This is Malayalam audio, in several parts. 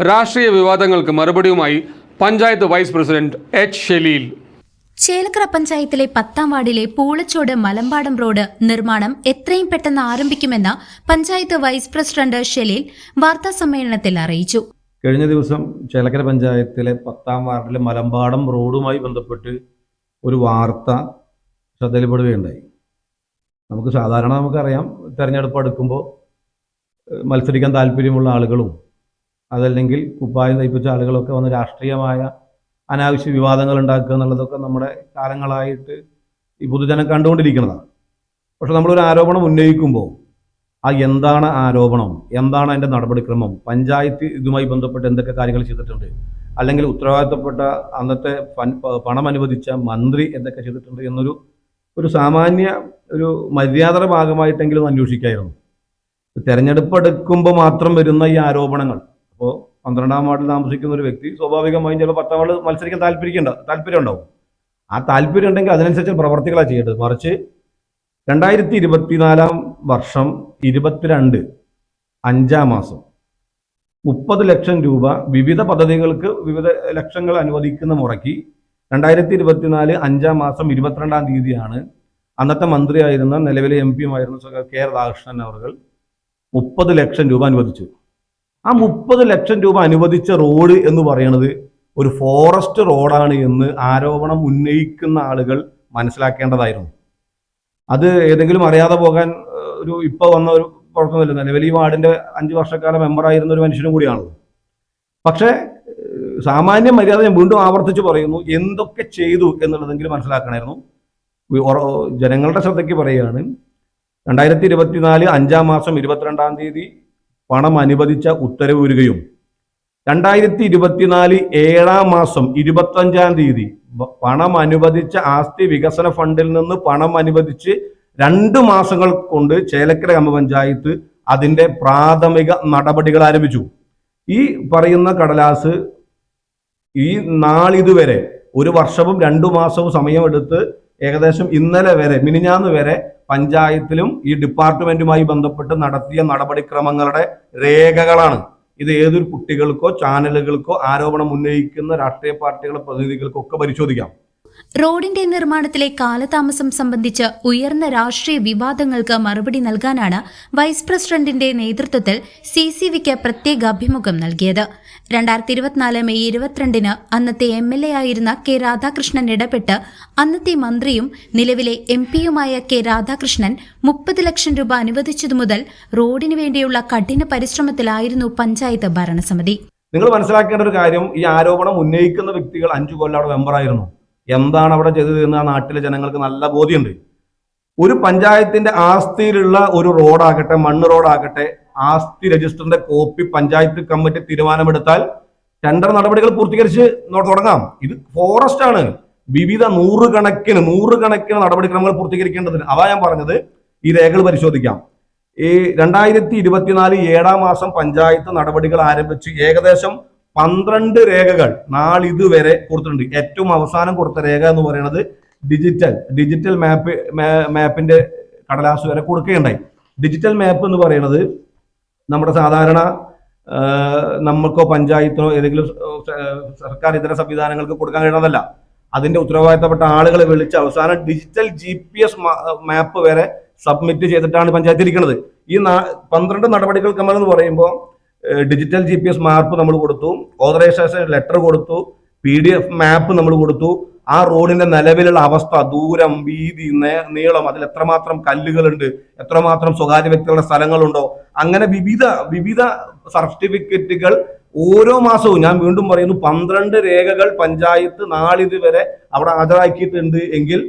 രാഷ്ട്രീയ വിവാദങ്ങൾക്ക് മറുപടിയുമായി panchayat vice president H Shelil. Chelakkara പഞ്ചായത്തിലെ പത്താം വാർഡിലെ പൂളച്ചോട് മലമ്പാടം റോഡ് നിർമ്മാണം എത്രയും പെട്ടെന്ന് ആരംഭിക്കുമെന്ന് പഞ്ചായത്ത് വൈസ് പ്രസിഡന്റ് ഷെലീൽ വാർത്താസമ്മേളനത്തിൽ അറിയിച്ചു. കഴിഞ്ഞ ദിവസം ചേലക്കര പഞ്ചായത്തിലെ പത്താം വാർഡിലെ മലമ്പാടം റോഡുമായി ബന്ധപ്പെട്ട് ഒരു വാർത്ത ശ്രദ്ധയിൽപ്പെടുകയുണ്ടായി. നമുക്ക് സാധാരണ നമുക്കറിയാം തെരഞ്ഞെടുപ്പ് അടുക്കുമ്പോൾ മത്സരിക്കാൻ താല്പര്യമുള്ള ആളുകളും അതല്ലെങ്കിൽ കുപ്പായം തയ്പ്പിച്ച ആളുകളൊക്കെ വന്ന് രാഷ്ട്രീയമായ അനാവശ്യ വിവാദങ്ങൾ ഉണ്ടാക്കുക എന്നുള്ളതൊക്കെ നമ്മുടെ കാലങ്ങളായിട്ട് ഈ പൊതുജനം കണ്ടുകൊണ്ടിരിക്കുന്നതാണ്. പക്ഷെ നമ്മളൊരു ആരോപണം ഉന്നയിക്കുമ്പോൾ ആ എന്താണ് ആരോപണം എന്താണ് അതിന്റെ നടപടിക്രമം പഞ്ചായത്ത് ഇതുമായി ബന്ധപ്പെട്ട് എന്തൊക്കെ കാര്യങ്ങൾ ചെയ്തിട്ടുണ്ട് അല്ലെങ്കിൽ ഉത്തരവാദിത്തപ്പെട്ട അന്നത്തെ പണം അനുവദിച്ച മന്ത്രി എന്തൊക്കെ ചെയ്തിട്ടുണ്ട് എന്നൊരു ഒരു സാമാന്യ ഒരു മര്യാദയുടെ ഭാഗമായിട്ടെങ്കിലും അന്വേഷിക്കായിരുന്നു. തെരഞ്ഞെടുപ്പ് എടുക്കുമ്പോൾ മാത്രം വരുന്ന ഈ ആരോപണങ്ങൾ അപ്പോൾ പന്ത്രണ്ടാം വാർഡിൽ താമസിക്കുന്ന ഒരു വ്യക്തി സ്വാഭാവികമായും ചിലപ്പോൾ പത്താം വാർഡ് മത്സരിക്കാൻ താല്പര്യമുണ്ട താല്പര്യം ഉണ്ടാവും ആ താല്പര്യം ഉണ്ടെങ്കിൽ അതിനനുസരിച്ച് പ്രവർത്തികളാണ് ചെയ്യേണ്ടത്. മറിച്ച് രണ്ടായിരത്തി ഇരുപത്തിനാലാം വർഷം ഇരുപത്തിരണ്ട് അഞ്ചാം മാസം മുപ്പത് ലക്ഷം രൂപ വിവിധ പദ്ധതികൾക്ക് വിവിധ ലക്ഷങ്ങൾ അനുവദിക്കുന്ന മുറയ്ക്ക് രണ്ടായിരത്തി ഇരുപത്തിനാല് അഞ്ചാം മാസം ഇരുപത്തിരണ്ടാം തീയതിയാണ് അന്നത്തെ മന്ത്രിയായിരുന്ന നിലവിലെ എം പിയുമായിരുന്ന കെ ആർ രാധാകൃഷ്ണൻ അവർ മുപ്പത് ലക്ഷം രൂപ അനുവദിച്ചു. ആ മുപ്പത് ലക്ഷം രൂപ അനുവദിച്ച റോഡ് എന്ന് പറയുന്നത് ഒരു ഫോറസ്റ്റ് റോഡാണ് എന്ന് ആരോപണം ഉന്നയിക്കുന്ന ആളുകൾ മനസ്സിലാക്കേണ്ടതായിരുന്നു. അത് ഏതെങ്കിലും അറിയാതെ പോകാൻ ഒരു ഇപ്പോൾ വന്ന ഒരു കുഴപ്പമില്ല നിലവിൽ ഈ വാർഡിന്റെ അഞ്ച് വർഷക്കാലം മെമ്പറായിരുന്ന ഒരു മനുഷ്യനും കൂടിയാണല്ലോ. പക്ഷേ സാമാന്യ മര്യാദ ഞാൻ വീണ്ടും ആവർത്തിച്ച് പറയുന്നു എന്തൊക്കെ ചെയ്തു എന്നുള്ളതെങ്കിലും മനസ്സിലാക്കണമായിരുന്നു. ജനങ്ങളുടെ ശ്രദ്ധയ്ക്ക് പറയുകയാണ് രണ്ടായിരത്തി ഇരുപത്തിനാല് അഞ്ചാം മാസം ഇരുപത്തിരണ്ടാം തീയതി പണം അനുവദിച്ച ഉത്തരവ് വരികയും രണ്ടായിരത്തി ഇരുപത്തിനാല് ഏഴാം മാസം ഇരുപത്തഞ്ചാം തീയതി പണം അനുവദിച്ച ആസ്തി വികസന ഫണ്ടിൽ നിന്ന് പണം അനുവദിച്ച് രണ്ട് മാസങ്ങൾ കൊണ്ട് ചേലക്കര ഗ്രാമപഞ്ചായത്ത് അതിന്റെ പ്രാഥമിക നടപടികൾ ആരംഭിച്ചു. ഈ പറയുന്ന കടലാസ് ഈ നാളിതുവരെ ഒരു വർഷവും രണ്ടു മാസവും സമയമെടുത്ത് ഏകദേശം ഇന്നലെ വരെ മിനിഞ്ഞാന്ന് വരെ പഞ്ചായത്തിലും ഈ ഡിപ്പാർട്ട്മെന്റുമായി ബന്ധപ്പെട്ട് നടത്തിയ നടപടിക്രമങ്ങളുടെ രേഖകളാണ്. ഇത് ഏതൊരു കുട്ടികൾക്കോ ചാനലുകൾക്കോ ആരോപണം ഉന്നയിക്കുന്ന രാഷ്ട്രീയ പാർട്ടികളുടെ പ്രതിനിധികൾക്കോ ഒക്കെ പരിശോധിക്കാം. റോഡിന്റെ നിർമ്മാണത്തിലെ കാലതാമസം സംബന്ധിച്ച് ഉയർന്ന രാഷ്ട്രീയ വിവാദങ്ങൾക്ക് മറുപടി നൽകാനാണ് വൈസ് പ്രസിഡന്റിന്റെ നേതൃത്വത്തിൽ സി സി വിക്ക് പ്രത്യേക അഭിമുഖം നൽകിയത്. രണ്ടായിരത്തി ഇരുപത്തിനാല് മെയ് ഇരുപത്തിരണ്ടിന് അന്നത്തെ എം എൽ എ ആയിരുന്ന കെ രാധാകൃഷ്ണൻ ഇടപെട്ട് അന്നത്തെ മന്ത്രിയും നിലവിലെ എം പിയുമായ കെ രാധാകൃഷ്ണൻ മുപ്പത് ലക്ഷം രൂപ അനുവദിച്ചതു മുതൽ റോഡിനു വേണ്ടിയുള്ള കഠിന പരിശ്രമത്തിലായിരുന്നു പഞ്ചായത്ത് ഭരണസമിതി. നിങ്ങൾ മനസ്സിലാക്കേണ്ട ഒരു കാര്യം ഈ ആരോപണം ഉന്നയിക്കുന്ന വ്യക്തികൾ അഞ്ചു കൊല്ലം അവിടെ മെമ്പറായിരുന്നു എന്താണ് അവിടെ ചെയ്തത് എന്ന് ആ നാട്ടിലെ ജനങ്ങൾക്ക് നല്ല ബോധ്യമുണ്ട്. ഒരു പഞ്ചായത്തിന്റെ ആസ്തിയിലുള്ള ഒരു റോഡാകട്ടെ മണ്ണ് റോഡാകട്ടെ ആസ്തി രജിസ്റ്ററിന്റെ കോപ്പി പഞ്ചായത്ത് കമ്മിറ്റി തീരുമാനമെടുത്താൽ ടെൻഡർ നടപടികൾ പൂർത്തീകരിച്ച് തുടങ്ങാം. ഇത് ഫോറസ്റ്റ് ആണ്. വിവിധ നൂറുകണക്കിന് നൂറുകണക്കിന് നടപടിക്രമങ്ങൾ പൂർത്തീകരിക്കേണ്ടതിന്. അതാ ഞാൻ പറഞ്ഞത്. ഈ രേഖകൾ പരിശോധിക്കാം. ഈ രണ്ടായിരത്തി ഇരുപത്തിനാല് ഏഴാം മാസം പഞ്ചായത്ത് നടപടികൾ ആരംഭിച്ച് ഏകദേശം പന്ത്രണ്ട് രേഖകൾ നാളിതുവരെ കൊടുത്തിട്ടുണ്ട്. ഏറ്റവും അവസാനം കൊടുത്ത രേഖ എന്ന് പറയുന്നത് ഡിജിറ്റൽ ഡിജിറ്റൽ മാപ്പ് മാപ്പിന്റെ കടലാസ് വരെ കൊടുക്കുകയുണ്ടായി. ഡിജിറ്റൽ മാപ്പ് എന്ന് പറയുന്നത് നമ്മുടെ സാധാരണ നമ്മൾക്കോ പഞ്ചായത്തിനോ ഏതെങ്കിലും സർക്കാർ ഇതര സംവിധാനങ്ങൾക്ക് കൊടുക്കാൻ കഴിയുന്നതല്ല. അതിന്റെ ഉത്തരവാദിത്തപ്പെട്ട ആളുകളെ വിളിച്ച് അവസാനം digital G P S map വരെ സബ്മിറ്റ് ചെയ്തിട്ടാണ് പഞ്ചായത്ത് ഇരിക്കുന്നത് ഈ പന്ത്രണ്ട് നടപടികൾ ക്രമം എന്ന് പറയുമ്പോൾ digital G P S map നമ്മൾ കൊടുത്തു ഓതറൈസേഷൻ ലെറ്റർ കൊടുത്തു പി ഡി എഫ് മാപ്പ് നമ്മൾ കൊടുത്തു. ആ റോഡിന്റെ നിലവിലുള്ള അവസ്ഥ ദൂരം വീതി നീളം അതിൽ എത്രമാത്രം കല്ലുകളുണ്ട് എത്രമാത്രം സ്വകാര്യ വ്യക്തികളുടെ സ്ഥലങ്ങളുണ്ടോ അങ്ങനെ വിവിധ വിവിധ സർട്ടിഫിക്കറ്റുകൾ ഓരോ മാസവും ഞാൻ വീണ്ടും പറയുന്നു പന്ത്രണ്ട് രേഖകൾ പഞ്ചായത്ത് നാളിതുവരെ അവിടെ ഹാജരാക്കിയിട്ടുണ്ട് എങ്കിൽ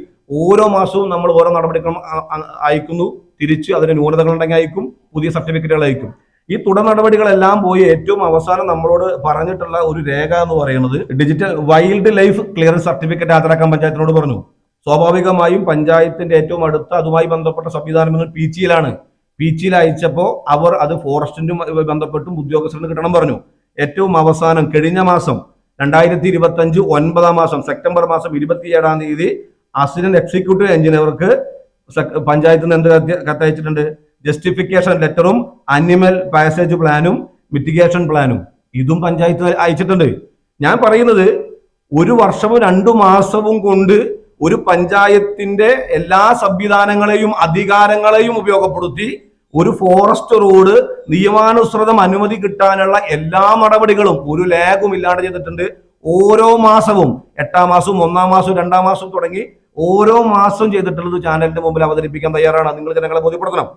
ഓരോ മാസവും നമ്മൾ ഓരോ നടപടിക്രമം അയക്കുന്നു തിരിച്ച് അതിന് ന്യൂനതകൾ ഉണ്ടെങ്കിൽ അയക്കും പുതിയ സർട്ടിഫിക്കറ്റുകൾ അയക്കും. ഈ തുടർ നടപടികളെല്ലാം പോയി ഏറ്റവും അവസാനം നമ്മളോട് പറഞ്ഞിട്ടുള്ള ഒരു രേഖ എന്ന് പറയുന്നത് digital wild life clearance certificate ഹാജരാക്കാൻ പഞ്ചായത്തിനോട് പറഞ്ഞു. സ്വാഭാവികമായും പഞ്ചായത്തിന്റെ ഏറ്റവും അടുത്ത അതുമായി ബന്ധപ്പെട്ട സംവിധാനം എന്നത് പീച്ചിയിലാണ്. പീച്ചിയിൽ അയച്ചപ്പോൾ അവർ അത് ഫോറസ്റ്റിനും ബന്ധപ്പെട്ടും ഉദ്യോഗസ്ഥരും കിട്ടണം പറഞ്ഞു. ഏറ്റവും അവസാനം കഴിഞ്ഞ മാസം രണ്ടായിരത്തി ഇരുപത്തി അഞ്ച് ഒൻപതാം മാസം സെപ്റ്റംബർ മാസം ഇരുപത്തിയേഴാം തീയതി അസിസ്റ്റന്റ് എക്സിക്യൂട്ടീവ് എഞ്ചിനീയർക്ക് പഞ്ചായത്തിൽ നിന്ന് എന്ത് കത്തയച്ചിട്ടുണ്ട്? ജസ്റ്റിഫിക്കേഷൻ ലെറ്ററും അനിമൽ പാസേജ് പ്ലാനും മിറ്റിഗേഷൻ പ്ലാനും ഇതും പഞ്ചായത്ത് അയച്ചിട്ടുണ്ട്. ഞാൻ പറയുന്നത് ഒരു വർഷവും രണ്ടു മാസവും കൊണ്ട് ഒരു പഞ്ചായത്തിന്റെ എല്ലാ സംവിധാനങ്ങളെയും അധികാരങ്ങളെയും ഉപയോഗപ്പെടുത്തി ഒരു ഫോറസ്റ്റ് റോഡ് നിയമാനുസൃതം അനുമതി കിട്ടാനുള്ള എല്ലാ നടപടികളും ഒരു ലാഗും ഇല്ലാതെ ചെയ്തിട്ടുണ്ട്. ഓരോ മാസവും എട്ടാം മാസവും ഒന്നാം മാസവും രണ്ടാം മാസവും തുടങ്ങി ഓരോ മാസവും ചെയ്തിട്ടുള്ളത് ചാനലിന്റെ മുമ്പിൽ അവതരിപ്പിക്കാൻ തയ്യാറാണ്. നിങ്ങൾ ജനങ്ങളെ ബോധ്യപ്പെടുത്തണം.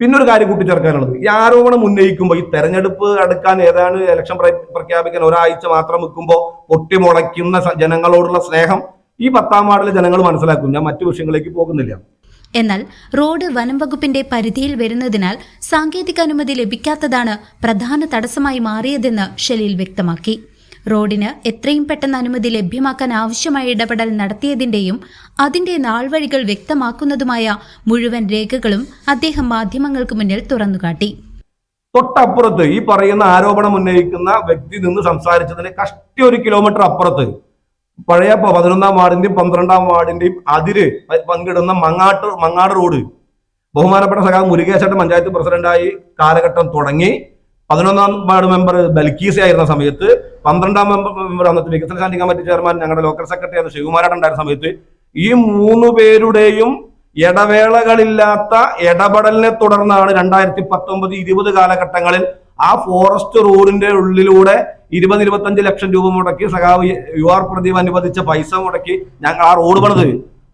പിന്നെ ഒരു കാര്യം കൂട്ടിച്ചേർക്കാനുള്ളത്. ഈ ആരോപണം ഉന്നയിക്കുമ്പോൾ ഈ തെരഞ്ഞെടുപ്പ് അടുക്കാൻ ഏതാണ് ഇലക്ഷൻ പ്രഖ്യാപിക്കാൻ ഒരാഴ്ച മാത്രം നിൽക്കുമ്പോൾ പൊട്ടിമുളയ്ക്കുന്ന ജനങ്ങളോടുള്ള സ്നേഹം ഈ പത്താം വാർഡിലെ ജനങ്ങൾ മനസ്സിലാക്കും. ഞാൻ മറ്റു വിഷയങ്ങളിലേക്ക് പോകുന്നില്ല. എന്നാൽ റോഡ് വനം വകുപ്പിന്റെ പരിധിയിൽ വരുന്നതിനാൽ സാങ്കേതിക അനുമതി ലഭിക്കാത്തതാണ് പ്രധാന തടസ്സമായി മാറിയതെന്ന് ഷെലീൽ വ്യക്തമാക്കി. റോഡിന് എത്രയും പെട്ടെന്ന് അനുമതി ലഭ്യമാക്കാൻ ആവശ്യമായ ഇടപെടൽ നടത്തിയതിന്റെയും അതിന്റെ നാൾവഴികൾ വ്യക്തമാക്കുന്നതുമായ മുഴുവൻ രേഖകളും അദ്ദേഹം മാധ്യമങ്ങൾക്ക് മുന്നിൽ തുറന്നുകാട്ടി. തൊട്ടപ്പുറത്ത് ഈ പറയുന്ന ആരോപണം ഉന്നയിക്കുന്ന വ്യക്തി നിന്ന് സംസാരിച്ചതിന് കഷ്ടി ഒരു കിലോമീറ്റർ അപ്പുറത്ത് പഴയ പതിനൊന്നാം വാർഡിന്റെയും പന്ത്രണ്ടാം വാർഡിന്റെയും അതിര് പങ്കിടുന്ന മങ്ങാട്ട് മങ്ങാട് റോഡ്. ബഹുമാനപ്പെട്ട സഖാവ് മുരുകേശന്റെ പഞ്ചായത്ത് പ്രസിഡന്റായി കാലഘട്ടം തുടങ്ങി. പതിനൊന്നാം വാർഡ് മെമ്പർ ബൽക്കീസ ആയിരുന്ന സമയത്ത് പന്ത്രണ്ടാം മെമ്പർ മെമ്പർ അന്നത്തെ വികസന സ്റ്റാൻഡിംഗ് കമ്മിറ്റി ചെയർമാൻ ഞങ്ങളുടെ ലോക്കൽ സെക്രട്ടറി ആയിരുന്ന ശിവകുമാരൻ ഉണ്ടായിരുന്ന സമയത്ത് ഈ മൂന്ന് പേരുടെയും ഇടവേളകളില്ലാത്ത ഇടപെടലിനെ തുടർന്നാണ് രണ്ടായിരത്തി പത്തൊമ്പത് ഇരുപത് കാലഘട്ടങ്ങളിൽ ആ ഫോറസ്റ്റ് റോഡിന്റെ ഉള്ളിലൂടെ ഇരുപത് ഇരുപത്തഞ്ച് ലക്ഷം രൂപ മുടക്കി സഖാവ് യു ആർ പ്രദീപ് അനുവദിച്ച പൈസ മുടക്കി ഞങ്ങൾ ആ റോഡ് പണിത്.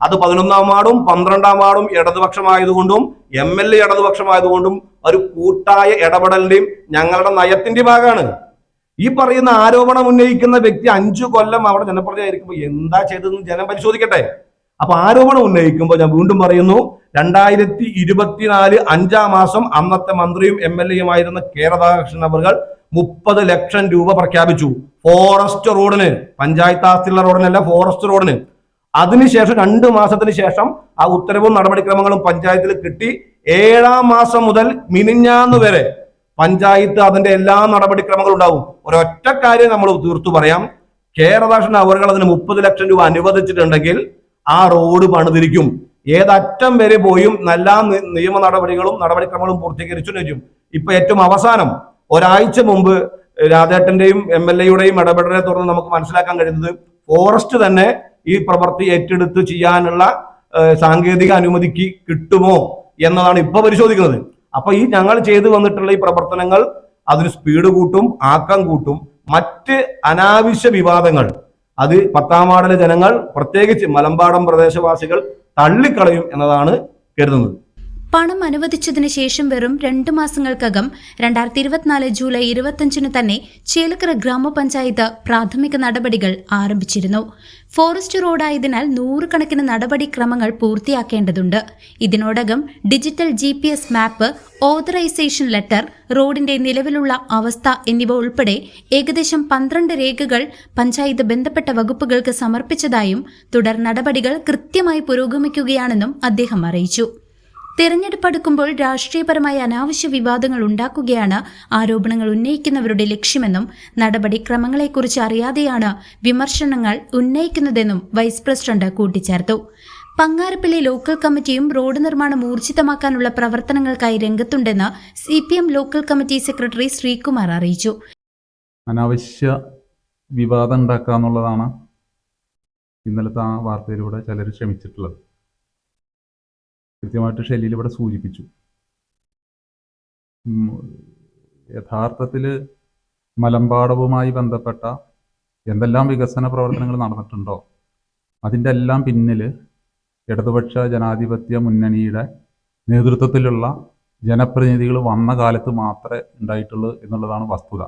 അത് പതിനൊന്നാം വാർഡും പന്ത്രണ്ടാം വാർഡും ഇടതുപക്ഷമായതുകൊണ്ടും എം എൽ എ ഇടതുപക്ഷമായതുകൊണ്ടും ഒരു കൂട്ടായ ഇടപെടലിന്റെയും ഞങ്ങളുടെ നയത്തിന്റെ ഭാഗമാണ്. ഈ പറയുന്ന ആരോപണം ഉന്നയിക്കുന്ന വ്യക്തി അഞ്ചു കൊല്ലം അവിടെ ജനപ്രതിയായിരിക്കുമ്പോൾ എന്താ ചെയ്തതെന്ന് ജനം പരിശോധിക്കട്ടെ. അപ്പൊ ആരോപണം ഉന്നയിക്കുമ്പോൾ ഞാൻ വീണ്ടും പറയുന്നു രണ്ടായിരത്തി ഇരുപത്തിനാല് അഞ്ചാം മാസം അന്നത്തെ മന്ത്രിയും എം എൽ എയുമായിരുന്ന കെ രാധാകൃഷ്ണൻ അവർ മുപ്പത് ലക്ഷം രൂപ പ്രഖ്യാപിച്ചു. ഫോറസ്റ്റ് റോഡിന് പഞ്ചായത്ത് ആസ്തിയുള്ള റോഡിനല്ല ഫോറസ്റ്റ് റോഡിന്. അതിനുശേഷം രണ്ട് മാസത്തിന് ശേഷം ആ ഉത്തരവും നടപടിക്രമങ്ങളും പഞ്ചായത്തിൽ കിട്ടി. ഏഴാം മാസം മുതൽ മിനിഞ്ഞാന്ന് വരെ പഞ്ചായത്ത് അതിന്റെ എല്ലാ നടപടിക്രമങ്ങളും ഉണ്ടാവും. ഒരൊറ്റ കാര്യം നമ്മൾ തീർത്തു പറയാം. കെ രാധാകൃഷ്ണൻ അവർ അതിന് മുപ്പത് ലക്ഷം രൂപ അനുവദിച്ചിട്ടുണ്ടെങ്കിൽ ആ റോഡ് പണിതിരിക്കും. ഏതറ്റം വരെ പോയും നല്ല നിയമ നടപടികളും നടപടിക്രമങ്ങളും പൂർത്തീകരിച്ചു വരും ഇപ്പൊ ഏറ്റവും അവസാനം ഒരാഴ്ച മുമ്പ് രാധേട്ടന്റെയും എം എൽ എയുടെയും ഇടപെടലെ തുടർന്ന് നമുക്ക് മനസ്സിലാക്കാൻ കഴിയുന്നത് ഫോറസ്റ്റ് തന്നെ ഈ പ്രവൃത്തി ഏറ്റെടുത്ത് ചെയ്യാനുള്ള സാങ്കേതിക അനുമതിക്ക് കിട്ടുമോ എന്നതാണ് ഇപ്പൊ പരിശോധിക്കുന്നത്. അപ്പൊ ഈ ഞങ്ങൾ ചെയ്തു വന്നിട്ടുള്ള ഈ പ്രവർത്തനങ്ങൾ അതിന് സ്പീഡ് കൂട്ടും ആക്കം കൂട്ടും. മറ്റ് അനാവശ്യ വിവാദങ്ങൾ അത് പത്താം വാർഡിലെ ജനങ്ങൾ പ്രത്യേകിച്ച് മലമ്പാടം പ്രദേശവാസികൾ തള്ളിക്കളയും എന്നതാണ് കരുതുന്നത്. പണം അനുവദിച്ചതിന് ശേഷം വെറും രണ്ടു മാസങ്ങൾക്കകം രണ്ടായിരത്തി ഇരുപത്തിനാല് ജൂലൈ ഇരുപത്തിയഞ്ചിന് തന്നെ ചേലക്കര ഗ്രാമപഞ്ചായത്ത് പ്രാഥമിക നടപടികൾ ആരംഭിച്ചിരുന്നു. ഫോറസ്റ്റ് റോഡായതിനാൽ നൂറുകണക്കിന് നടപടിക്രമങ്ങൾ പൂർത്തിയാക്കേണ്ടതുണ്ട്. ഇതിനോടകം digital G P S map authorization letter റോഡിന്റെ നിലവിലുള്ള അവസ്ഥ എന്നിവ ഉൾപ്പെടെ ഏകദേശം പന്ത്രണ്ട് രേഖകൾ പഞ്ചായത്ത് ബന്ധപ്പെട്ട വകുപ്പുകൾക്ക് സമർപ്പിച്ചതായും തുടർ നടപടികൾ കൃത്യമായി പുരോഗമിക്കുകയാണെന്നും അദ്ദേഹം അറിയിച്ചു. തെരഞ്ഞെടുപ്പ് അടുക്കുമ്പോൾ രാഷ്ട്രീയപരമായ അനാവശ്യ വിവാദങ്ങൾ ഉണ്ടാക്കുകയാണ് ആരോപണങ്ങൾ ഉന്നയിക്കുന്നവരുടെ ലക്ഷ്യമെന്നും നടപടിക്രമങ്ങളെക്കുറിച്ച് അറിയാതെയാണ് വിമർശനങ്ങൾ ഉന്നയിക്കുന്നതെന്നും വൈസ് പ്രസിഡന്റ് കൂട്ടിച്ചേർത്തു. പങ്ങാരപ്പള്ളി ലോക്കൽ കമ്മിറ്റിയും റോഡ് നിർമ്മാണം ഊർജിതമാക്കാനുള്ള പ്രവർത്തനങ്ങൾക്കായി രംഗത്തുണ്ടെന്ന് C P M local committee secretary Sreekumar അറിയിച്ചു. അനാവശ്യ വിവാദം ഉണ്ടാക്കുക എന്നുള്ളതാണ് ഇന്നലത്തെ ആ വാർത്തയിലൂടെ ചിലർ ശ്രമിച്ചിട്ടുള്ളത് കൃത്യമായിട്ട് ഷെല്ലിൽ ഇവിടെ സൂചിപ്പിച്ചു. യഥാർത്ഥത്തിൽ മലമ്പാടവുമായി ബന്ധപ്പെട്ട എന്തെല്ലാം വികസന പ്രവർത്തനങ്ങൾ നടന്നിട്ടുണ്ടോ അതിന്റെ എല്ലാം പിന്നിൽ ഇടതുപക്ഷ ജനാധിപത്യ മുന്നണിയുടെ നേതൃത്വത്തിലുള്ള ജനപ്രതിനിധികൾ വന്ന കാലത്ത് മാത്രമേ ഉണ്ടായിട്ടുള്ളൂ എന്നുള്ളതാണ് വസ്തുത.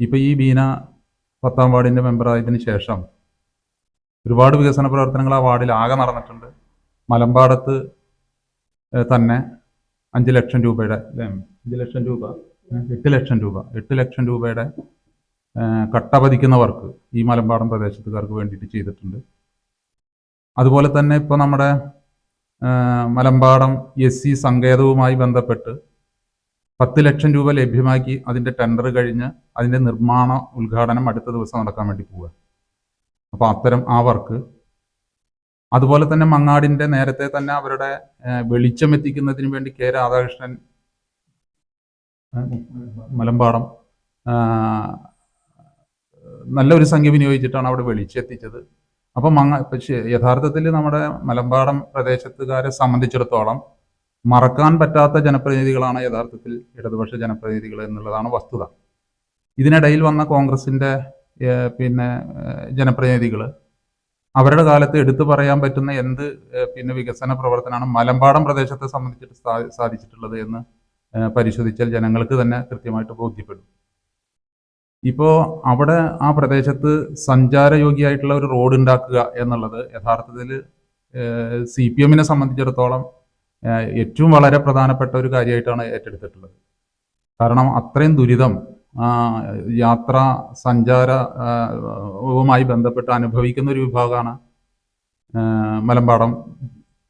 ഇപ്പൊ ഈ ബീന പത്താം വാർഡിന്റെ മെമ്പറായതിനു ശേഷം ഒരുപാട് വികസന പ്രവർത്തനങ്ങൾ ആ വാർഡിൽ ആകെ നടന്നിട്ടുണ്ട്. മലമ്പാടത്ത് തന്നെ അഞ്ച് ലക്ഷം രൂപയുടെ അഞ്ച് ലക്ഷം രൂപ എട്ട് ലക്ഷം രൂപ എട്ട് ലക്ഷം രൂപയുടെ കട്ട പതിക്കുന്ന വർക്ക് ഈ മലമ്പാടം പ്രദേശത്തുകാർക്ക് വേണ്ടിയിട്ട് ചെയ്തിട്ടുണ്ട്. അതുപോലെ തന്നെ ഇപ്പോൾ നമ്മുടെ മലമ്പാടം എസ് സി സങ്കേതവുമായി ബന്ധപ്പെട്ട് പത്ത് ലക്ഷം രൂപ ലഭ്യമാക്കി അതിന്റെ ടെൻഡർ കഴിഞ്ഞ് അതിന്റെ നിർമ്മാണ ഉദ്ഘാടനം അടുത്ത ദിവസം നടക്കാൻ വേണ്ടി പോവുക. അപ്പോൾ അത്തരം ആ വർക്ക് അതുപോലെ തന്നെ മങ്ങാടിന്റെ നേരത്തെ തന്നെ അവരുടെ വെളിച്ചം എത്തിക്കുന്നതിന് വേണ്ടി കെ രാധാകൃഷ്ണൻ മലമ്പാടം നല്ലൊരു സംഖ്യ വിനിയോഗിച്ചിട്ടാണ് അവിടെ വെളിച്ചം എത്തിച്ചത് അപ്പം മങ്ങ പക്ഷേ യഥാർത്ഥത്തിൽ നമ്മുടെ മലമ്പാടം പ്രദേശത്തുകാരെ സംബന്ധിച്ചിടത്തോളം മറക്കാൻ പറ്റാത്ത ജനപ്രതിനിധികളാണ് യഥാർത്ഥത്തിൽ ഇടതുപക്ഷ ജനപ്രതിനിധികൾ എന്നുള്ളതാണ് വസ്തുത. ഇതിനിടയിൽ വന്ന കോൺഗ്രസിന്റെ പിന്നെ ജനപ്രതിനിധികൾ അവരുടെ കാലത്ത് എടുത്തു പറയാൻ പറ്റുന്ന എന്ത് പിന്നെ വികസന പ്രവർത്തനമാണ് മലമ്പാടം പ്രദേശത്തെ സംബന്ധിച്ചിട്ട് സാധിച്ചിട്ടുള്ളത് എന്ന് പരിശോധിച്ചാൽ ജനങ്ങൾക്ക് തന്നെ കൃത്യമായിട്ട് ബോധ്യപ്പെടും. ഇപ്പോൾ അവിടെ ആ പ്രദേശത്ത് സഞ്ചാരയോഗ്യമായിട്ടുള്ള ഒരു റോഡ് ഉണ്ടാക്കുക എന്നുള്ളത് യഥാർത്ഥത്തിൽ സി പി എമ്മിനെ സംബന്ധിച്ചിടത്തോളം ഏറ്റവും വളരെ പ്രധാനപ്പെട്ട ഒരു കാര്യമായിട്ടാണ് ഏറ്റെടുത്തിട്ടുള്ളത്. കാരണം അത്രയും ദുരിതം യാത്ര സഞ്ചാരവുമായി ബന്ധപ്പെട്ട് അനുഭവിക്കുന്ന ഒരു വിഭാഗമാണ് മലമ്പാടം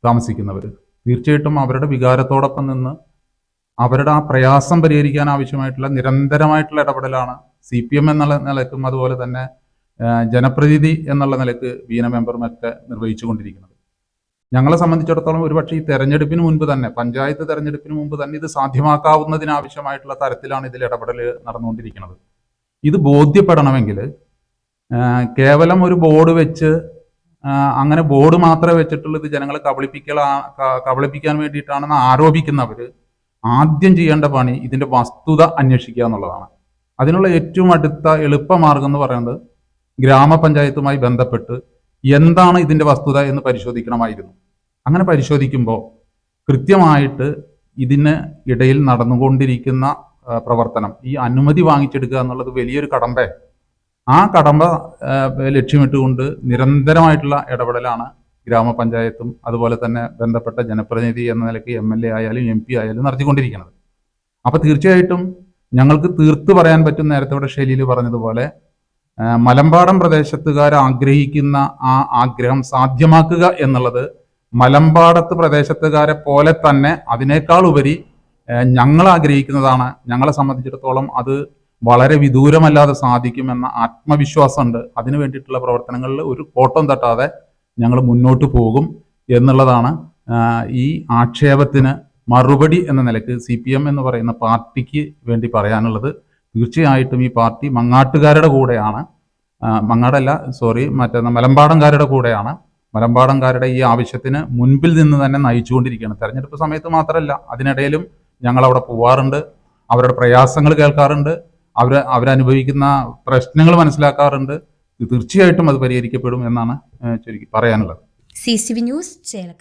താമസിക്കുന്നവർ തീർച്ചയായിട്ടും അവരുടെ വികാരത്തോടൊപ്പം നിന്ന് അവരുടെ ആ പ്രയാസം പരിഹരിക്കാൻ ആവശ്യമായിട്ടുള്ള നിരന്തരമായിട്ടുള്ള ഇടപെടലാണ് സി പി എം എന്നുള്ള നിലക്കും അതുപോലെ തന്നെ ജനപ്രതിനിധി എന്നുള്ള നിലയ്ക്ക് ബീന മെമ്പറുമൊക്കെ നിർവഹിച്ചു കൊണ്ടിരിക്കുന്നത് ഞങ്ങളെ സംബന്ധിച്ചിടത്തോളം ഒരുപക്ഷെ ഈ തെരഞ്ഞെടുപ്പിന് മുൻപ് തന്നെ പഞ്ചായത്ത് തെരഞ്ഞെടുപ്പിന് മുമ്പ് തന്നെ ഇത് സാധ്യമാക്കാവുന്നതിനാവശ്യമായിട്ടുള്ള തരത്തിലാണ് ഇതിൽ ഇടപെടൽ നടന്നുകൊണ്ടിരിക്കുന്നത്. ഇത് ബോധ്യപ്പെടണമെങ്കിൽ കേവലം ഒരു ബോർഡ് വെച്ച് അങ്ങനെ ബോർഡ് മാത്രമേ വെച്ചിട്ടുള്ളൂ ഇത് ജനങ്ങളെ കബളിപ്പിക്കാൻ വേണ്ടിയിട്ടാണെന്ന് ആരോപിക്കുന്നവർ ആദ്യം ചെയ്യേണ്ട പണി ഇതിന്റെ വസ്തുത അന്വേഷിക്കുക എന്നുള്ളതാണ്. അതിനുള്ള ഏറ്റവും അടുത്ത എളുപ്പമാർഗം എന്ന് പറയുന്നത് ഗ്രാമപഞ്ചായത്തുമായി ബന്ധപ്പെട്ട് എന്താണ് ഇതിന്റെ വസ്തുത എന്ന് പരിശോധിക്കണമായിരുന്നു. അങ്ങനെ പരിശോധിക്കുമ്പോൾ കൃത്യമായിട്ട് ഇതിന് ഇടയിൽ നടന്നുകൊണ്ടിരിക്കുന്ന പ്രവർത്തനം ഈ അനുമതി വാങ്ങിച്ചെടുക്കുക എന്നുള്ളത് വലിയൊരു കടമ്പ. ആ കടമ്പ ലക്ഷ്യമിട്ടുകൊണ്ട് നിരന്തരമായിട്ടുള്ള ഇടപെടലാണ് ഗ്രാമപഞ്ചായത്തും അതുപോലെ തന്നെ ബന്ധപ്പെട്ട ജനപ്രതിനിധി എന്ന നിലയ്ക്ക് എം എൽ എ ആയാലും എം പി ആയാലും നടത്തിക്കൊണ്ടിരിക്കുന്നത്. അപ്പൊ തീർച്ചയായിട്ടും ഞങ്ങൾക്ക് തീർത്തു പറയാൻ പറ്റും നേരത്തെ ഇവിടെ ശൈലിയിൽ പറഞ്ഞതുപോലെ മലമ്പാടം പ്രദേശത്തുകാർ ആഗ്രഹിക്കുന്ന ആ ആഗ്രഹം സാധ്യമാക്കുക എന്നുള്ളത് മലമ്പാടത്ത് പ്രദേശത്തുകാരെ പോലെ തന്നെ അതിനേക്കാൾ ഉപരി ഞങ്ങൾ ആഗ്രഹിക്കുന്നതാണ്. ഞങ്ങളെ സംബന്ധിച്ചിടത്തോളം അത് വളരെ വിദൂരമല്ലാതെ സാധിക്കുമെന്ന ആത്മവിശ്വാസമുണ്ട്. അതിനു വേണ്ടിയിട്ടുള്ള പ്രവർത്തനങ്ങളിൽ ഒരു കോട്ടം തട്ടാതെ ഞങ്ങൾ മുന്നോട്ട് പോകും എന്നുള്ളതാണ് ഈ ആക്ഷേപത്തിന് മറുപടി എന്ന നിലയ്ക്ക് സി പി എം എന്ന് പറയുന്ന പാർട്ടിക്ക് വേണ്ടി പറയാനുള്ളത്. തീർച്ചയായിട്ടും ഈ പാർട്ടി മങ്ങാട്ടുകാരുടെ കൂടെയാണ്. മങ്ങാടല്ല സോറി മറ്റേ മലമ്പാടംകാരുടെ കൂടെയാണ്. മലമ്പാടംകാരുടെ ഈ ആവശ്യത്തിന് മുൻപിൽ നിന്ന് തന്നെ നയിച്ചുകൊണ്ടിരിക്കുകയാണ്. തെരഞ്ഞെടുപ്പ് സമയത്ത് മാത്രമല്ല അതിനിടയിലും ഞങ്ങൾ അവിടെ പോവാറുണ്ട്. അവരുടെ പ്രയാസങ്ങൾ കേൾക്കാറുണ്ട്. അവർ അവരനുഭവിക്കുന്ന പ്രശ്നങ്ങൾ മനസ്സിലാക്കാറുണ്ട്. തീർച്ചയായിട്ടും അത് പരിഹരിക്കപ്പെടും എന്നാണ് ചുരുക്കി പറയാനുള്ളത്. C C V news Chelakkara.